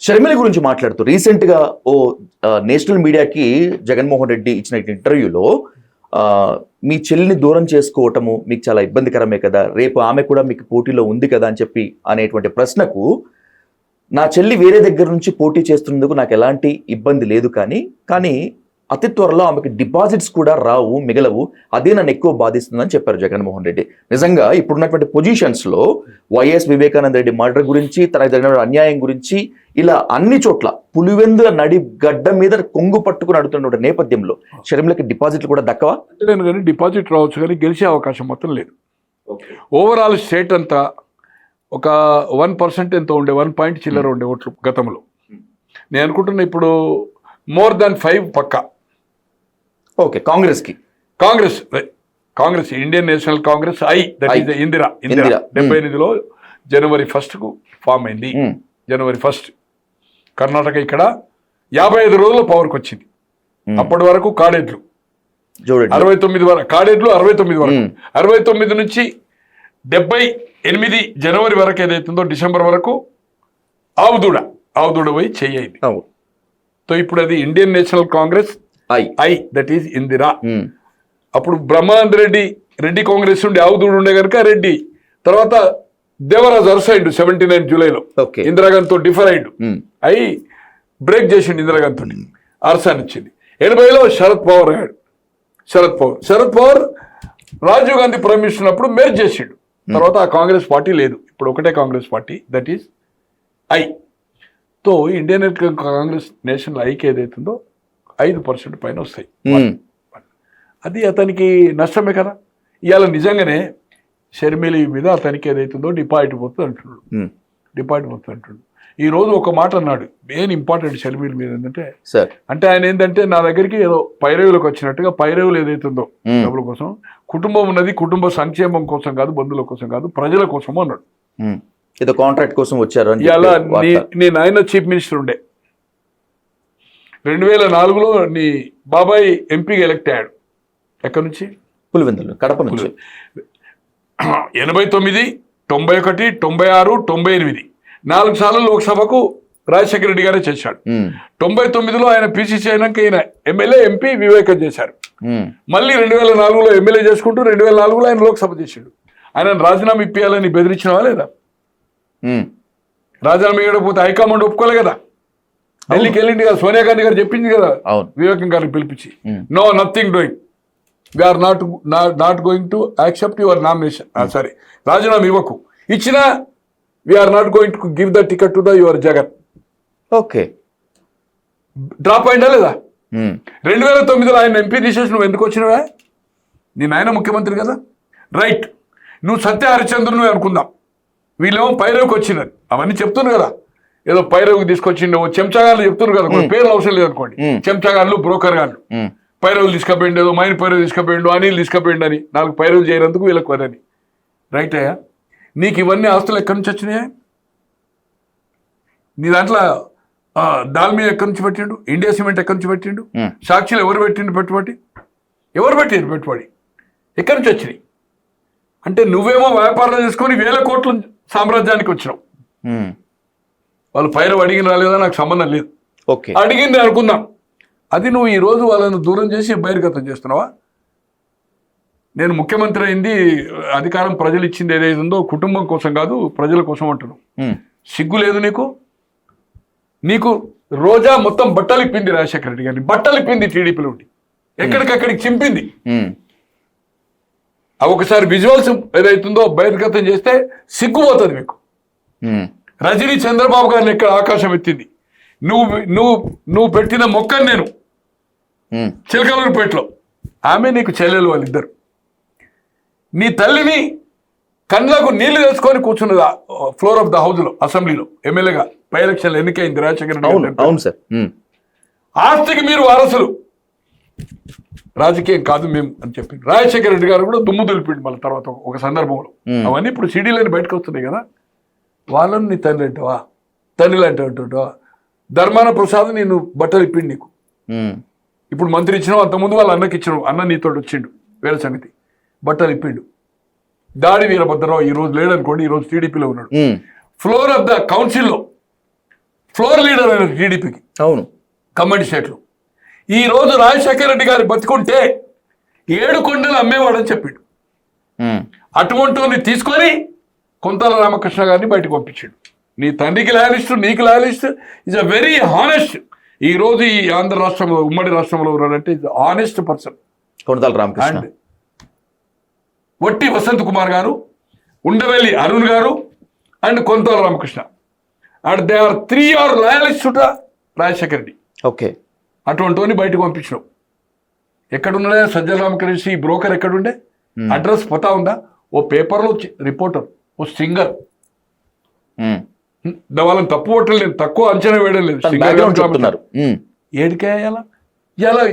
షర్మిల గురించి మాట్లాడుతూ రీసెంట్గా ఓ నేషనల్ మీడియాకి జగన్మోహన్ రెడ్డి ఇచ్చిన ఇంటర్వ్యూలో మీ చెల్లిని దూరం చేసుకోవటము మీకు చాలా ఇబ్బందికరమే కదా రేపు ఆమె కూడా మీకు పోటీలో ఉంది కదా అని చెప్పి అనేటువంటి ప్రశ్నకు నా చెల్లి వేరే దగ్గర నుంచి పోటీ చేస్తున్నందుకు నాకు ఎలాంటి ఇబ్బంది లేదు కానీ కానీ అతి త్వరలో ఆమెకి డిపాజిట్స్ కూడా రావు మిగలవు. అదే నన్ను ఎక్కువ బాధిస్తుందని చెప్పారు జగన్మోహన్ రెడ్డి. నిజంగా ఇప్పుడున్నటువంటి పొజిషన్స్లో వైఎస్ వివేకానంద రెడ్డి మర్డర్ గురించి తనకు జరిగిన అన్యాయం గురించి ఇలా అన్ని చోట్ల పులివెందుల నడి గడ్డ మీద కొంగు పట్టుకుని అడుగుతున్న నేపథ్యంలో షర్మిలకి డిపాజిట్లు కూడా దక్కవా? అంటే నేను కానీ డిపాజిట్ రావచ్చు కానీ గెలిచే అవకాశం మొత్తం లేదు. ఓవరాల్ స్టేట్ అంతా ఒక వన్ పర్సెంట్ ఎంత ఉండే వన్ పాయింట్ చిల్లర ఉండే ఓట్లు గతంలో. నేను అనుకుంటున్నా ఇప్పుడు మోర్ దాన్ ఫైవ్ పక్కా. ఓకే కాంగ్రెస్కి Congress Congress Indian National Congress I that. Is Indira Indira. డెబ్బై ఎనిమిదిలో జనవరి ఫస్ట్కు ఫామ్ అయింది. జనవరి ఫస్ట్ కర్ణాటక ఇక్కడ యాభై ఐదు రోజులు పవర్కి వచ్చింది. అప్పటి వరకు కాడేట్లు చూడండి అరవై తొమ్మిది వరకు కాడేట్లు అరవై తొమ్మిది వరకు. అరవై తొమ్మిది నుంచి డెబ్బై ఎనిమిది జనవరి వరకు ఏదైతుందో డిసెంబర్ వరకు ఆవుదూడ ఆవుదూడ పోయి చెయ్యింది. సో ఇప్పుడు అది Indian National Congress I. I that is Indira. అప్పుడు బ్రహ్మానంద రెడ్డి రెడ్డి కాంగ్రెస్ ఉండే ఆవుదూడు ఉండే కనుక రెడ్డి. తర్వాత దేవరాజు అరసైండు సెవెంటీ నైన్ జూలైలో. ఓకే. ఇందిరాగాంధీతో డిఫర్ అయిండు. అయి బ్రేక్ చేసిండు ఇందిరాగాంధీ తోటి అరసాన్ ఇచ్చింది ఎనభైలో శరద్ పవార్ అయ్యాడు. శరద్ పవార్. శరద్ పవార్ రాజీవ్ గాంధీ ప్రైమ్ మినిస్టర్ ఉన్నప్పుడు మెర్జ్ చేసిండు. తర్వాత ఆ కాంగ్రెస్ పార్టీ లేదు. ఇప్పుడు ఒకటే Congress party that is I. తో ఇండియన్ కాంగ్రెస్ నేషనల్ ఐకి ఏదైతుందో ఐదు పర్సెంట్ పైన వస్తాయి. అది అతనికి నష్టమే కదా ఇవాళ నిజంగానే షర్మిలి మీద అతనికి ఏదైతుందో డిపాజిట్ పోతుంది అంటున్నాడు. డిపాజిట్ పోతుంది అంటున్నాడు ఈ రోజు ఒక మాట అన్నాడు మెయిన్ ఇంపార్టెంట్ షర్మిలి మీద ఏంటంటే సార్ అంటే ఆయన ఏంటంటే నా దగ్గరికి ఏదో పైరవులకు వచ్చినట్టుగా పైరవులు ఏదైతుందో. డబ్బుల కోసం కుటుంబం ఉన్నది కుటుంబ సంక్షేమం కోసం కాదు బంధువుల కోసం కాదు ప్రజల కోసం అన్నాడు. ఏదో కాంట్రాక్ట్ కోసం వచ్చారు అని ఇవాళ చెప్పి నీ వార్త. నీ నాయన చీఫ్ మినిస్టర్ ఉండే రెండు వేల నాలుగులో నీ బాబాయ్ ఎంపీగా ఎలక్ట్ అయ్యాడు. ఎక్కడి నుంచి? పులివెందులు కడప నుంచి. ఎనభై తొమ్మిది తొంభై ఒకటి తొంభై ఆరు తొంభై ఎనిమిది. నాలుగు సార్లు లోక్సభకు రాజశేఖర రెడ్డి గారే చేశాడు. తొంభై తొమ్మిదిలో ఆయన పీసీసీ అయినాక ఈయన ఎమ్మెల్యే ఎంపీ వివేకం చేశారు. మళ్ళీ రెండు వేల నాలుగులో ఎమ్మెల్యే చేసుకుంటూ రెండు వేల నాలుగులో ఆయన లోక్సభ చేశాడు. ఆయన రాజీనామా ఇప్పియాలని బెదిరించినవా లేదా. రాజీనామా ఇవ్వకపోతే హైకమాండ్ ఒప్పుకోలే కదా? ఢిల్లీకి వెళ్ళింది కదా సోనియా గాంధీ గారు చెప్పింది కదా వివేకం గారికి పిలిపించి. Hmm. No nothing doing we are not not going to accept your nomination sorry రాజీనామా ఇవ్వకు. ఇచ్చినా we are not going to give the ticket to the your Jagan okay. Drop అయిందా లేదా? మ్మ్. రెండు వేల తొమ్మిదిలో ఆయన ఎంపీ తీసేసి నువ్వు ఎందుకు వచ్చినవా? నీ నాయన ముఖ్యమంత్రి కదా. రైట్ నువ్వు సత్య హరిచంద్రుని అనుకుందాం. వీళ్ళేమో పైరవికి వచ్చినారు. అవన్నీ చెప్తున్నారు కదా. ఏదో పైరవికి తీసుకొచ్చిండు చెంచాగాళ్ళు చెప్తున్నారు కదా కొన్ని పేర్లు అవసరం లేదనుకోండి Hmm. చెంచాగాళ్ళు బ్రోకర్ గాళ్ళు. పైరవులు తీసుకుపోయిండు ఏదో మైన్ పైరవు తీసుకుపోయిండు అనిల్ తీసుకుపోయిండు అని నాలుగు పైరవులు చేయనందుకు వీళ్ళకి వదని రైట్? అయ్యా నీకు ఇవన్నీ ఆస్తులు ఎక్కడి నుంచి వచ్చినాయా? నీ దాంట్లో దాల్మియా ఎక్కడి నుంచి పెట్టిండు? ఇండియా సిమెంట్ ఎక్కడి నుంచి పెట్టిండు. సాక్షులు ఎవరు పెట్టిండు పెట్టుబడి? ఎవరు పెట్టారు పెట్టుబడి? ఎక్కడి నుంచి వచ్చినాయి? అంటే నువ్వేమో వ్యాపారం చేసుకొని వేల కోట్ల సామ్రాజ్యానికి వచ్చినావు. వాళ్ళు పైరవ్ అడిగిన రాలేదా నాకు సంబంధం లేదు. ఓకే. అడిగింది అనుకుందాం అది నువ్వు ఈ రోజు వాళ్ళని దూరం చేసి బహిర్గతం చేస్తున్నావా? నేను ముఖ్యమంత్రి అయింది అధికారం ప్రజలు ఇచ్చింది ఏదైతే ఉందో కుటుంబం కోసం కాదు ప్రజల కోసం అంటున్నావు. సిగ్గు లేదు నీకు? నీకు రోజా మొత్తం బట్టలు ఇప్పింది రాజశేఖర రెడ్డి గారిని. బట్టలు ఇప్పింది టీడీపీలో ఉండి ఎక్కడికక్కడికి చింపింది. ఆ ఒకసారి విజువల్స్ ఏదైతుందో బహిర్గతం చేస్తే సిగ్గుపోతుంది మీకు. రజనీ చంద్రబాబు గారిని ఎక్కడ ఆకాశం ఎత్తింది. నువ్వు నువ్వు నువ్వు పెట్టిన మొక్కని నేను. చిలకలూరుపేటలో. ఆమె నీకు చెల్లెలు వాళ్ళిద్దరు. నీ తల్లిని కళ్ళకు నీళ్ళు తెచ్చుకొని కూర్చున్నది ఫ్లోర్ ఆఫ్ ద హౌస్లో అసెంబ్లీలో ఎమ్మెల్యేగా బై ఎలక్షన్ ఎన్నికైంది రాజశేఖర రెడ్డి అవును సార్. ఆస్తికి మీరు వారసులు. రాజకీయం కాదు మేము అని చెప్పి రాజశేఖర రెడ్డి గారు కూడా దుమ్ము దులిపిండు మళ్ళీ తర్వాత ఒక- సందర్భంలో. అవన్నీ ఇప్పుడు సిడీలని బయటకు వస్తున్నాయి కదా. వాళ్ళని నీ తండ్రి అంటావా? తండ్రి లాంటి అంటుంటావా ధర్మాన ప్రసాద్ నేను బట్టలు ఇప్పిండి నీకు. ఇప్పుడు మంత్రి ఇచ్చినావు అంతకుముందు వాళ్ళ అన్నకి ఇచ్చినావు అన్న నీతో వచ్చిండు వేరే సంగతి. బట్టలు ఇప్పిండు. దాడి వీరభద్రరావు ఈ రోజు లేడనుకోండి ఈ రోజు టీడీపీలో ఉన్నాడు. ఫ్లోర్ ఆఫ్ ద కౌన్సిల్లో ఫ్లోర్ లీడర్ ఇచ్చినారు టీడీపీకి. అవును. కమ్మడి స్టేట్లు ఈ రోజు రాజశేఖర రెడ్డి గారు బతుకుంటే ఏడు కొండలు అమ్మేవాడని చెప్పిండు. అటువంటి తీసుకొని కొంతల రామకృష్ణ గారిని బయటకు పంపించాడు. నీ తండ్రికి లాయలిస్ట్ నీకు loyalist is a very honest ఈ రోజు ఈ ఆంధ్ర రాష్ట్రంలో ఉమ్మడి రాష్ట్రంలో ఉన్నాడంటే is honest person Konathala Ramakrishna. Vatti Vasanth Kumar గారు ఉండవెల్లి అరుణ్ గారు and Konathala Ramakrishna. And they are three are loyalist Rajasekhara Reddy. Okay అటువంటి వాడిని బయటకు పంపించినావు ఎక్కడున్నాడే? సజ్జల రామకృష్ణ ఈ బ్రోకర్ ఎక్కడుండే? అడ్రస్ పతా ఉందా? ఓ పేపర్లో రిపోర్టర్ ఓ సింగర్. వాళ్ళని తప్పు పట్టలేదు నేను తక్కువ అంచనా వేయడం లేదు చెప్తున్నారు. ఉమ్, ఏడికే ఎలా? ఎలా?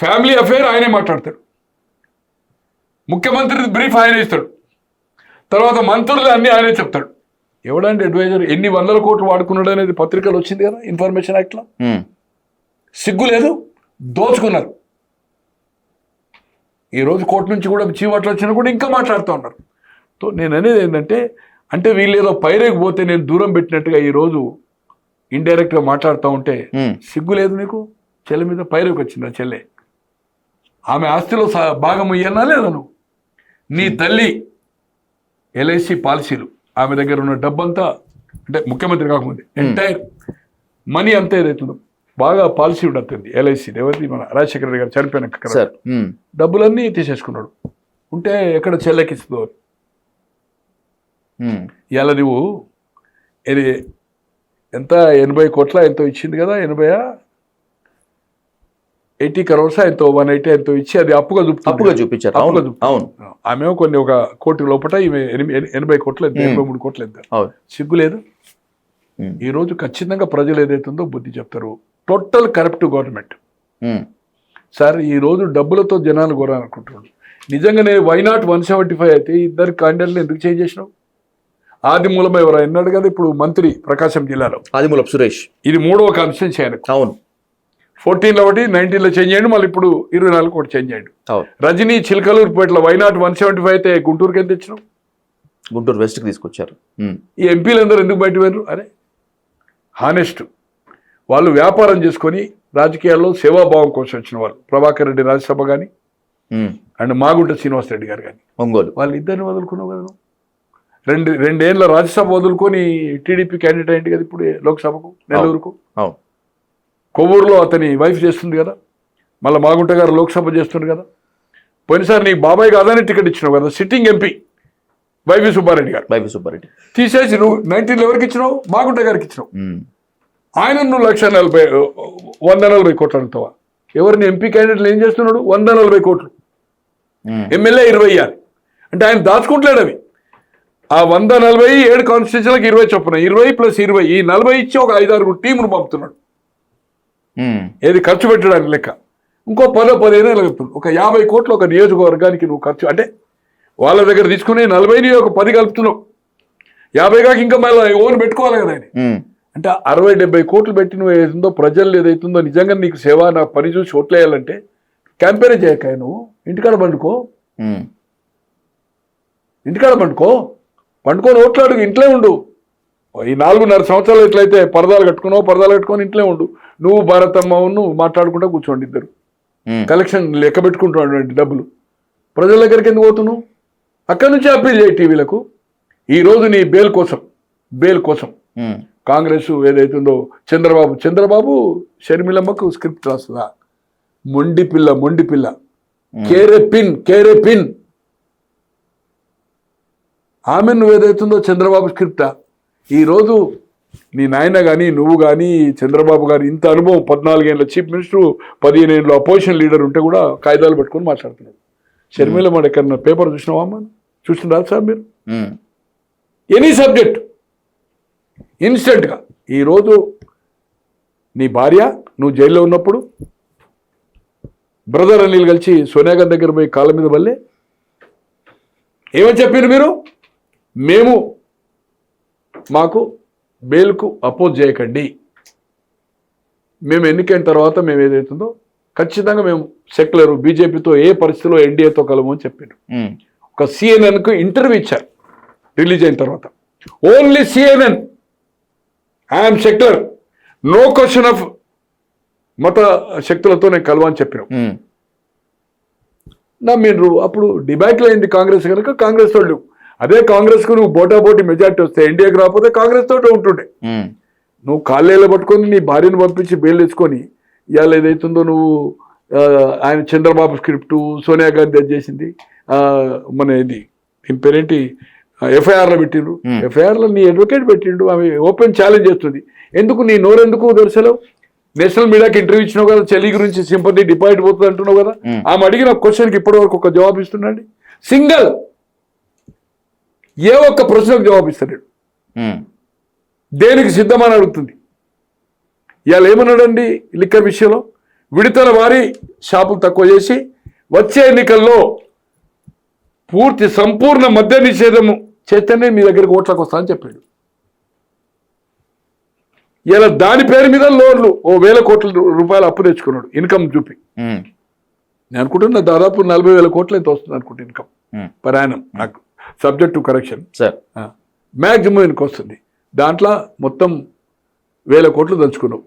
ఫ్యామిలీ అఫేర్ ఆయనే మాట్లాడతాడు. ముఖ్యమంత్రి బ్రీఫ్ ఆయనే ఇస్తాడు. తర్వాత మంత్రులు అన్ని ఆయనే చెప్తాడు. ఎవడంటే అడ్వైజర్ ఎన్ని వందల కోట్లు వాడుకున్నాడు అనేది పత్రికలు వచ్చింది కదా ఇన్ఫర్మేషన్ యాక్ట్లో సిగ్గు లేదు దోచుకున్నారు. ఈరోజు కోర్టు నుంచి కూడా చీవట్లు వచ్చినా కూడా ఇంకా మాట్లాడుతూ ఉన్నారు. సో నేను అనేది ఏంటంటే అంటే వీళ్ళు ఏదో పైరేకి పోతే నేను దూరం పెట్టినట్టుగా ఈరోజు ఇండైరెక్ట్గా మాట్లాడుతూ ఉంటే సిగ్గు లేదు నీకు? చెల్లె మీద పైరేకి వచ్చింది ఆ చెల్లె? ఆమె ఆస్తిలో భాగం ఇయ్యనా లేదా నువ్వు? నీ తల్లి ఎల్ఐసి పాలసీలు ఆమె దగ్గర ఉన్న డబ్బంతా అంటే ముఖ్యమంత్రి కాకముందే ఎంటైర్ మనీ అంతా ఏదైతుందో బాగా పాలసీ ఉండతుంది ఎల్ఐసి ఎవరిది మన రాజశేఖర రెడ్డి గారు ఉమ్, డబ్బులన్నీ తీసేసుకున్నాడు. ఉంటే ఎక్కడ చెల్లెకిస్తుందో ఇవాళ నువ్వు ఎంత ఎనభై కోట్ల ఎంతో ఇచ్చింది కదా ఎనభైయా? ఎయిటీ కరోర్స్ ఎంతో వన్ ఎయిటీ ఎంతో ఇచ్చి అది అప్పుగా చూపుతుంది. అప్పుగా చూపించారు. అవును. అవును. ఆమె కొన్ని ఒక కోటి లోపల ఈమె ఎనభై కోట్లు ఎంత ఎనభై మూడు కోట్లు ఎంత. సిగ్గు లేదు? ఉమ్, ఈ రోజు ఖచ్చితంగా ప్రజలు ఏదైతుందో బుద్ధి చెప్తారు. Total corrupt government. సార్ ఈ రోజు డబ్బులతో జనాలు కొనాలనుకుంటున్నాడు నిజంగానే why not one seventy five అయితే ఇద్దరు క్యాండిడేట్లు ఎందుకు చేంజ్ చేసినావు? ఆది మూలమ ఎవరు అన్నాడు కదా ఇప్పుడు మంత్రి ప్రకాశం జిల్లాలో. ఆదిమూలపు సురేష్. ఇది మూడవ కాన్స్టిట్యూన్సీ ఆయనకు. అవును. ఫోర్టీన్లో ఒకటి నైన్టీన్లో చేంజ్ చేయండి మళ్ళీ ఇప్పుడు ఇరవై నాలుగు ఒకటి చేంజ్ చేయండి. అవును. Rajini చిలకలూరుపేటలో why not one seventy five అయితే గుంటూరుకి ఎంత ఇచ్చినావు గుంటూరు వెస్ట్కి తీసుకొచ్చారు. ఈ ఎంపీలు అందరూ ఎందుకు బయట పోయారు అరే హానెస్ట్ వాళ్ళు వ్యాపారం చేసుకొని రాజకీయాల్లో సేవాభావం కోసం వచ్చిన వాళ్ళు. ప్రభాకర్ రెడ్డి రాజ్యసభ కానీ అండ్ మాగుంట శ్రీనివాస్ రెడ్డి గారు కానీ ఒంగోలు. వాళ్ళు ఇద్దరిని వదులుకున్నావు కదా. రెండు రెండేళ్ళ రాజ్యసభ వదులుకొని టీడీపీ క్యాండిడేట్ అయింది కదా ఇప్పుడు లోక్సభకు నెల్లూరుకు? కొవ్వూరులో అతని వైఫ్ చేస్తుంది కదా? మళ్ళీ మాగుంట గారు లోక్సభ చేస్తుంది కదా? పోయినసారి నీ బాబాయ్ కాదని టికెట్ ఇచ్చినావు కదా? సిట్టింగ్ ఎంపీ వైవి సుబ్బారెడ్డి గారు. Y V Subba Reddy. తీసేసి నువ్వు నైన్టీన్లో ఎవరికి ఇచ్చినావు? మాగుంట గారికి ఇచ్చినావు. ఆయన నువ్వు లక్ష నలభై వంద నలభై కోట్లు అంటావా? ఎవరిని ఎంపీ క్యాండిడేట్లు ఏం చేస్తున్నాడు? వంద నలభై కోట్లు. ఎమ్మెల్యే ఇరవై ఇవ్వాలి అంటే ఆయన దాచుకుంటలేడు అవి. ఆ వంద నలభై ఏడు కాన్స్టిట్యూషన్లకు ఇరవై చొప్పున ఇరవై ప్లస్ ఇరవై ఈ నలభై ఇచ్చి ఒక ఐదారు టీమును పంపుతున్నాడు. ఏది ఖర్చు పెట్టడానికి లెక్క. ఇంకో పదో పదిహేను వెళ్తుంది ఒక యాభై కోట్లు ఒక నియోజకవర్గానికి నువ్వు ఖర్చు అంటే వాళ్ళ దగ్గర తీసుకుని నలభైని ఒక పది కలుపుతున్నావు. యాభై కాక ఇంకా మళ్ళీ ఓన్ పెట్టుకోవాలి కదా ఆయన. అంటే అరవై డెబ్బై కోట్లు పెట్టి నువ్వు ఏదైతుందో ప్రజలు ఏదైతుందో నిజంగా నీకు సేవ నా పని చూసి ఓట్లేయాలంటే క్యాంపెయిన్ చేయక నువ్వు. ఇంటికాడ పండుకో. ఇంటికాడ పండుకో. పండుకొని ఓట్లాడు ఇంట్లో ఉండు. ఈ నాలుగున్నర సంవత్సరాలు ఎట్లయితే పరదాలు కట్టుకున్నావు పరదాలు కట్టుకొని ఇంట్లో ఉండు. నువ్వు భారతమ్మ నువ్వు మాట్లాడుకుంటా కూర్చోండి ఇద్దరు. కలెక్షన్ లెక్క పెట్టుకుంటున్నటువంటి డబ్బులు. ప్రజల దగ్గరికి ఎందుకు పోతున్నావు? అక్కడి నుంచి అప్పీల్ చేయి టీవీలకు. ఈ రోజు నీ బెయిల్ కోసం బెయిల్ కోసం. కాంగ్రెస్ ఏదైతుందో చంద్రబాబు చంద్రబాబు షర్మిలమ్మకు స్క్రిప్ట్ రాస్తుందా? మొండి పిల్ల మొండి పిల్ల. కేరే పిన్ కేరే పిన్. ఆమె నువ్వు ఏదైతుందో చంద్రబాబు స్క్రిప్టా. ఈరోజు నీ నాయన కానీ నువ్వు కానీ చంద్రబాబు గారు ఇంత అనుభవం పద్నాలుగేళ్ళ చీఫ్ మినిస్టర్ పదిహేను ఏళ్ళు అపోజిషన్ లీడర్ ఉంటే కూడా కాగితాలు పట్టుకొని మాట్లాడుతున్నాడు. షర్మిల మన ఎక్కడన్నా పేపర్ చూసినావా అమ్మా? చూసినారా సార్ మీరు? ఎనీ సబ్జెక్ట్ ఇన్స్టెంట్గా ఈరోజు నీ భార్య నువ్వు జైల్లో ఉన్నప్పుడు బ్రదర్ అనిల్ కలిసి సోనియా గాంధీ దగ్గర పోయి కాళ్ళ మీద బల్లే. ఏమని చెప్పారు మీరు? మేము మాకు బెయిల్కు అపోజ్ చేయకండి. మేము ఎన్నికైన తర్వాత మేము ఏదైతుందో ఖచ్చితంగా మేము సెక్యులర్ బీజేపీతో ఏ పరిస్థితిలో ఎన్డీఏతో కలము అని చెప్పారు ఉమ్, ఒక సిఎన్ఎన్కు ఇంటర్వ్యూ ఇచ్చారు రిలీజ్ అయిన తర్వాత. Only CNN IM sector no question of మత శక్తులతో నేను కలవని చెప్పినాం. ఉమ్, నమ్మిండ్రు. అప్పుడు డిబేట్లో అయింది కాంగ్రెస్ కనుక కాంగ్రెస్ తోడు అదే కాంగ్రెస్కు నువ్వు బోటాబోటి మెజార్టీ వస్తే ఎన్డీఏకి రాకపోతే కాంగ్రెస్ తోటే ఉంటుండే. నువ్వు కాళ్ళేళ్ళ పట్టుకొని నీ భార్యను పంపించి బెయిల్ తెచ్చుకొని ఇవాళ ఏదైతుందో నువ్వు ఆయన చంద్రబాబు స్క్రిప్ట్ సోనియా గాంధీ అది చేసింది ఆ, మన ఇది పేరేంటి? ఎఫ్ఐఆర్లో పెట్టిండ్రు. ఎఫ్ఐఆర్లో నీ అడ్వకేట్ పెట్టిండు ఆమె ఓపెన్ ఛాలెంజ్ చేస్తుంది. ఎందుకు నీ నోరెందుకు దర్శనం నేషనల్ మీడియాకి ఇంటర్వ్యూ ఇచ్చినావు కదా చెల్లి గురించి సింపతి డిపాజిట్ పోతుంది అంటున్నావు కదా. ఆమె అడిగిన క్వశ్చన్కి ఇప్పటి వరకు ఒక జవాబు ఇస్తున్నాండి. సింగల్ ఏ ఒక్క ప్రశ్నకు జవాబు ఇస్తాడు ఉమ్, దేనికి సిద్ధమని అడుగుతుంది? ఇవాళ ఏమన్నాడండి లిక్కర్ విషయంలో? విడతల వారి షాపులు తక్కువ చేసి వచ్చే ఎన్నికల్లో పూర్తి సంపూర్ణ మద్య నిషేధము చేస్తేనే మీ దగ్గరికి ఓట్లకు వస్తా అని చెప్పాడు. ఇలా దాని పేరు మీద లోన్లు ఓ వేల కోట్ల రూపాయలు అప్పు తెచ్చుకున్నాడు ఇన్కమ్ చూపి. నేను అనుకుంటున్నా దాదాపు నలభై వేల కోట్లు ఎంత వస్తుంది అనుకుంటా ఇన్కమ్. ప్రయాణం నాకు. Subject to correction sir maximum income వస్తుంది. దాంట్లో మొత్తం వేల కోట్లు దంచుకున్నావు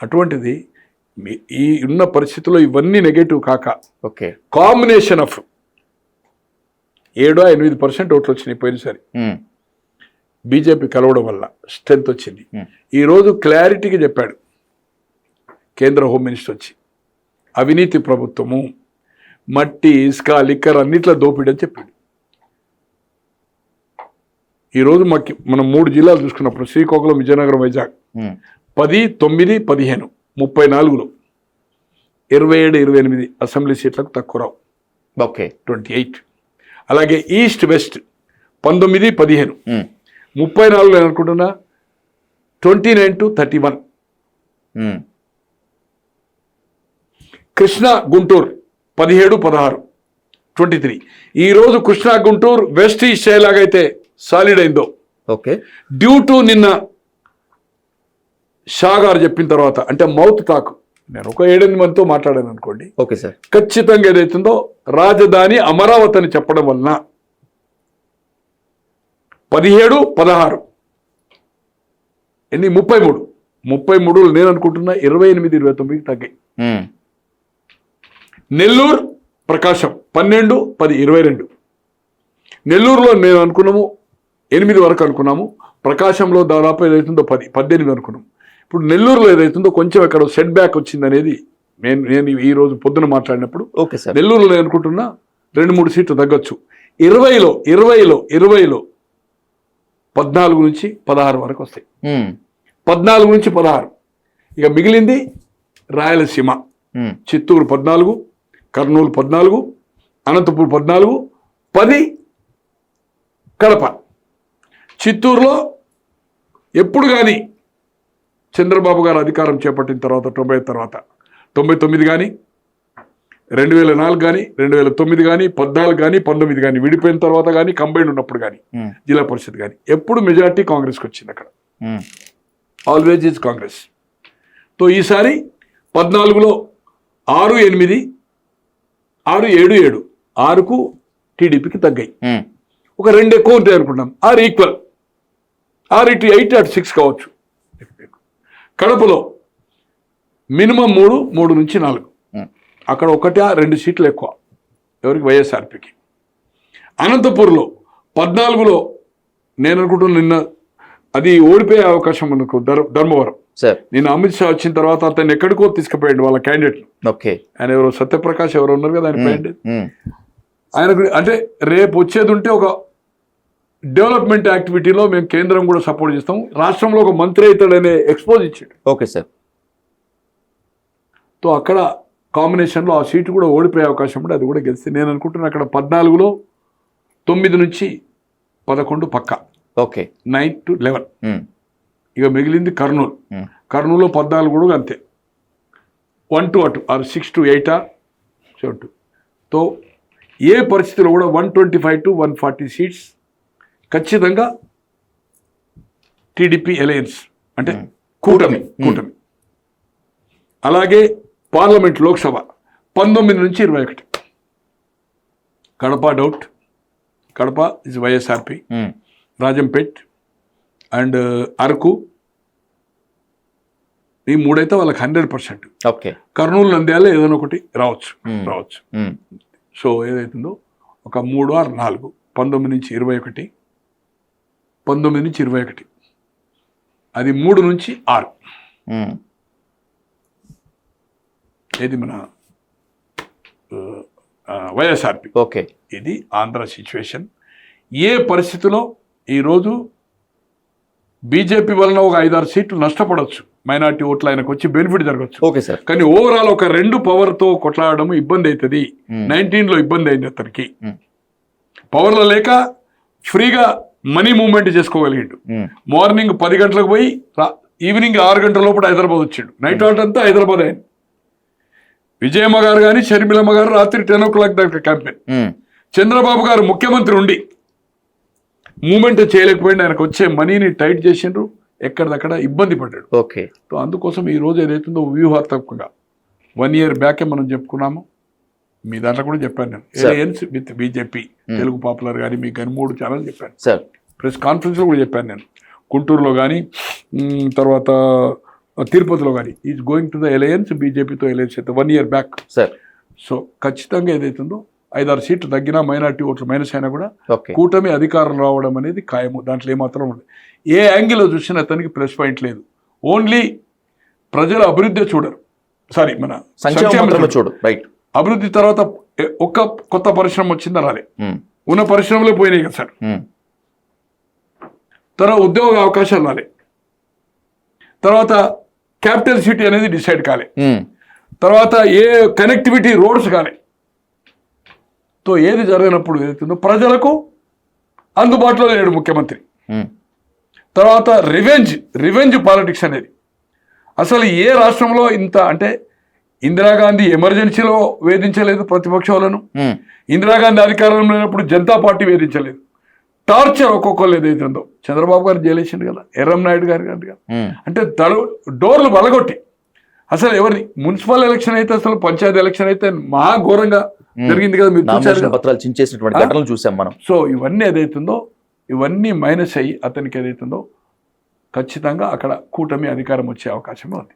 అటువంటిది ఈ ఉన్న పరిస్థితుల్లో ఇవన్నీ నెగటివ్ కాక ఓకే కాంబినేషన్ ఆఫ్ ఏడో ఎనిమిది పర్సెంట్ ఓట్లు వచ్చినాయి పోయినసారి. ఉమ్, బీజేపీ కలవడం వల్ల స్ట్రెంత్ వచ్చింది. Hmm. ఈరోజు క్లారిటీగా చెప్పాడు. కేంద్ర హోమ్ మినిస్టర్ వచ్చి అవినీతి ప్రభుత్వము మట్టి ఇసుక లిక్కర్ అన్నిట్లో దోపిడీ అని చెప్పాడు. ఈరోజు మాకి మనం మూడు జిల్లాలు చూసుకున్నప్పుడు శ్రీకాకుళం విజయనగరం వైజాగ్. పది తొమ్మిది పదిహేను ముప్పై నాలుగులో ఇరవై ఏడు ఇరవై ఎనిమిది అసెంబ్లీ సీట్లకు తక్కువ రావు. ఓకే. Twenty eight. అలాగే ఈస్ట్ వెస్ట్ పంతొమ్మిది పదిహేను. ముప్పై నాలుగు నేను అనుకుంటున్నా twenty nine to thirty one. Krishna Guntur పదిహేడు పదహారు ట్వంటీ త్రీ. ఈరోజు కృష్ణా గుంటూరు వెస్ట్ ఈస్ట్ ఎలాగైతే సాలిడ్ అయిందో. ఓకే. డ్యూ టు నిన్న షా గారు చెప్పిన తర్వాత అంటే మౌత్ టాక్. నేను ఒక ఏడెనిమిది మందితో మాట్లాడాను అనుకోండి. Okay sir. ఖచ్చితంగా ఏదైతుందో రాజధాని అమరావతి అని చెప్పడం వలన పదిహేడు పదహారు. ఎన్ని? ముప్పై మూడు. ముప్పై మూడు నేను అనుకుంటున్నా ఇరవై ఎనిమిది ఇరవై తొమ్మిదికి తగ్గాయి నెల్లూరు ప్రకాశం పన్నెండు పది ఇరవై రెండు. నెల్లూరులో నేను అనుకున్నాము ఎనిమిది వరకు అనుకున్నాము. ప్రకాశంలో దాదాపు ఏదైతుందో పది పద్దెనిమిది అనుకున్నాం. ఇప్పుడు నెల్లూరులో ఏదైతుందో కొంచెం ఎక్కడ సెట్ బ్యాక్ వచ్చింది అనేది నేను నేను ఈ రోజు పొద్దున మాట్లాడినప్పుడు. Okay sir. నెల్లూరులో నేను అనుకుంటున్నా రెండు మూడు సీట్లు తగ్గొచ్చు. ఇరవైలో ఇరవైలో ఇరవైలో పద్నాలుగు నుంచి పదహారు వరకు వస్తాయి. పద్నాలుగు నుంచి పదహారు. ఇక మిగిలింది రాయలసీమ. చిత్తూరు పద్నాలుగు కర్నూలు పద్నాలుగు అనంతపూర్ పద్నాలుగు పది కడప. చిత్తూరులో ఎప్పుడు కానీ చంద్రబాబు గారు అధికారం చేపట్టిన తర్వాత తొంభై తర్వాత తొంభై తొమ్మిది కానీ రెండు వేల నాలుగు కానీ రెండు వేల తొమ్మిది కానీ పద్నాలుగు కానీ పంతొమ్మిది కానీ విడిపోయిన తర్వాత కానీ కంబైన్ ఉన్నప్పుడు కానీ జిల్లా పరిషత్ కానీ ఎప్పుడు మెజార్టీ కాంగ్రెస్కి వచ్చింది అక్కడ. Always is Congress. తో ఈసారి పద్నాలుగులో ఆరు ఎనిమిది ఆరు ఏడు ఏడు ఆరుకు టీడీపీకి తగ్గాయి. ఒక రెండు ఎక్కువ ఉంటాయి అనుకుంటాం ఆరు ఈక్వల్ ఆరు ఇటు ఎయిట్ అటు సిక్స్ కావచ్చు. కడపలో మినిమం మూడు మూడు నుంచి నాలుగు. అక్కడ ఒకటి రెండు సీట్లు ఎక్కువ. ఎవరికి? వైఎస్ఆర్పికి. అనంతపూర్లో పద్నాలుగులో నేను అనుకుంటున్నా నిన్న అది ఓడిపోయే అవకాశం మనకు ధర్ ధర్మవరం. సార్. నిన్న అమిత్ షా వచ్చిన తర్వాత అతను ఎక్కడికో తీసుకుపోయాడు వాళ్ళ క్యాండిడేట్ ఓకే. ఆయన ఎవరో సత్యప్రకాష్ ఎవరు ఉన్నారు కదా ఆయన క్యాండిడేట్. ఆయనకు అంటే రేపు వచ్చేది ఉంటే ఒక డెవలప్మెంట్ యాక్టివిటీలో మేము కేంద్రం కూడా సపోర్ట్ చేస్తాం. రాష్ట్రంలో ఒక మంత్రి అవుతాడనే ఎక్స్పోజ్ ఇచ్చాడు. Okay sir. తో అక్కడ కాంబినేషన్లో ఆ సీటు కూడా ఓడిపోయే అవకాశం ఉంటే అది కూడా గెలిస్తే నేను అనుకుంటున్నా అక్కడ పద్నాలుగులో తొమ్మిది నుంచి పదకొండు పక్క. ఓకే. Nine to eleven. ఇక మిగిలింది కర్నూలు. కర్నూలులో పద్నాలుగు కూడా అంతే. వన్ టు అటు ఆరు సిక్స్ టు ఎయిటా సెవెన్ టు. తో ఏ పరిస్థితిలో కూడా one twenty five to one forty seats ఖచ్చితంగా టీడీపీ అలయన్స్ అంటే కూటమి కూటమి. అలాగే పార్లమెంట్ లోక్సభ పంతొమ్మిది నుంచి ఇరవై ఒకటి. Kadapa doubt Kadapa is YSRP. Rajampet and Araku. ఈ మూడైతే వాళ్ళకి hundred percent. Okay. Kurnool Nandyal ఏదైనా ఒకటి రావచ్చు. రావచ్చు. సో ఏదైతుందో ఒక మూడు ఆరు నాలుగు. పంతొమ్మిది నుంచి ఇరవై ఒకటి. పంతొమ్మిది నుంచి ఇరవై ఒకటి. అది మూడు నుంచి ఆరు. ఏది మన వైఎస్ఆర్పి? ఓకే. ఇది ఆంధ్ర సిచ్యువేషన్. ఏ పరిస్థితిలో ఈరోజు బీజేపీ వలన ఒక ఐదారు సీట్లు నష్టపడవచ్చు మైనార్టీ ఓట్లు ఆయనకు వచ్చి బెనిఫిట్ జరగచ్చు. Okay sir. కానీ ఓవరాల్ ఒక రెండు పవర్తో కొట్లాడడం ఇబ్బంది అవుతుంది. నైన్టీన్లో ఇబ్బంది అయింది అతనికి. పవర్లో లేక ఫ్రీగా మనీ మూవ్మెంట్ చేసుకోగలిగిండు. మార్నింగ్ పది గంటలకు పోయి ఈవినింగ్ ఆరు గంటల లోపల హైదరాబాద్ వచ్చాడు. నైట్ అవుట్ అంతా హైదరాబాద్. అయింది విజయమ్మ గారు కానీ షర్మిలమ్మ గారు రాత్రి టెన్ ఓ క్లాక్ దాకా క్యాంపెయిన్. చంద్రబాబు గారు ముఖ్యమంత్రి ఉండి మూమెంట్ చేయలేకపోయింది ఆయనకు వచ్చే మనీని టైట్ చేసిండ్రు. ఎక్కడిదక్కడ ఇబ్బంది పడ్డాడు. ఓకే. అందుకోసం ఈ రోజు ఏదైతుందో వ్యూహాత్మకంగా వన్ ఇయర్ బ్యాకే మనం చెప్పుకున్నాము. మీ దాంట్లో కూడా చెప్పాను నేను. Sir. Alliance with BJP Telugu popular కానీ మీ కానీ మూడు ఛానల్ చెప్పాను. సార్ ప్రెస్ కాన్ఫరెన్స్లో కూడా చెప్పాను నేను. గుంటూరులో కానీ తర్వాత తిరుపతిలో కానీ is going to the alliance బీజేపీతో ఎలయన్స్ అయితే one year back sir so ఖచ్చితంగా ఏదైతుందో ఐదారు సీట్లు తగ్గినా మైనార్టీ ఓట్లు మైనస్ అయినా కూడా కూటమి అధికారం రావడం అనేది ఖాయము. దాంట్లో ఏమాత్రం ఉండదు. ఏ యాంగిల్లో చూసినా అతనికి ప్లస్ పాయింట్ లేదు. ఓన్లీ ప్రజల అభివృద్ధి చూడరు. సారీ మన సంక్షేమం చూడరు. చూడు రైట్ అభివృద్ధి తర్వాత ఒక్క కొత్త పరిశ్రమ వచ్చిందా రాలే. ఉన్న పరిశ్రమలే పోయినాయి కదా సార్. తర్వాత ఉద్యోగ అవకాశాలు రాలే. తర్వాత క్యాపిటల్ సిటీ అనేది డిసైడ్ కాలే. తర్వాత ఏ కనెక్టివిటీ రోడ్స్ కాలే. తో ఏది జరగనప్పుడు ఏదైతుందో ప్రజలకు అందుబాటులో లేడు ముఖ్యమంత్రి. తర్వాత రివెంజ్ రివెంజ్ పాలిటిక్స్ అనేది. అసలు ఏ రాష్ట్రంలో ఇంత అంటే ఇందిరాగాంధీ ఎమర్జెన్సీలో వేధించలేదు ప్రతిపక్షాలను ఇందిరాగాంధీ అధికారంలో లేనప్పుడు జనతా పార్టీ వేధించలేదు. టార్చర్ ఒక్కొక్కరు ఏదైతుందో చంద్రబాబు గారు జైలేసిండు కదా ఎర్రం నాయుడు గారు కదా. అంటే తడు డోర్లు బలగొట్టి అసలు ఎవరిని మున్సిపల్ ఎలక్షన్ అయితే అసలు పంచాయతీ ఎలక్షన్ అయితే మహా ఘోరంగా జరిగింది కదా మీరు. పత్రాలు చించేసినటువంటి? ఘటనలు చూసాం మనం. సో ఇవన్నీ ఏదైతుందో ఇవన్నీ మైనస్ అయ్యి అతనికి ఏదైతుందో ఖచ్చితంగా అక్కడ కూటమి అధికారం వచ్చే అవకాశం ఉంది.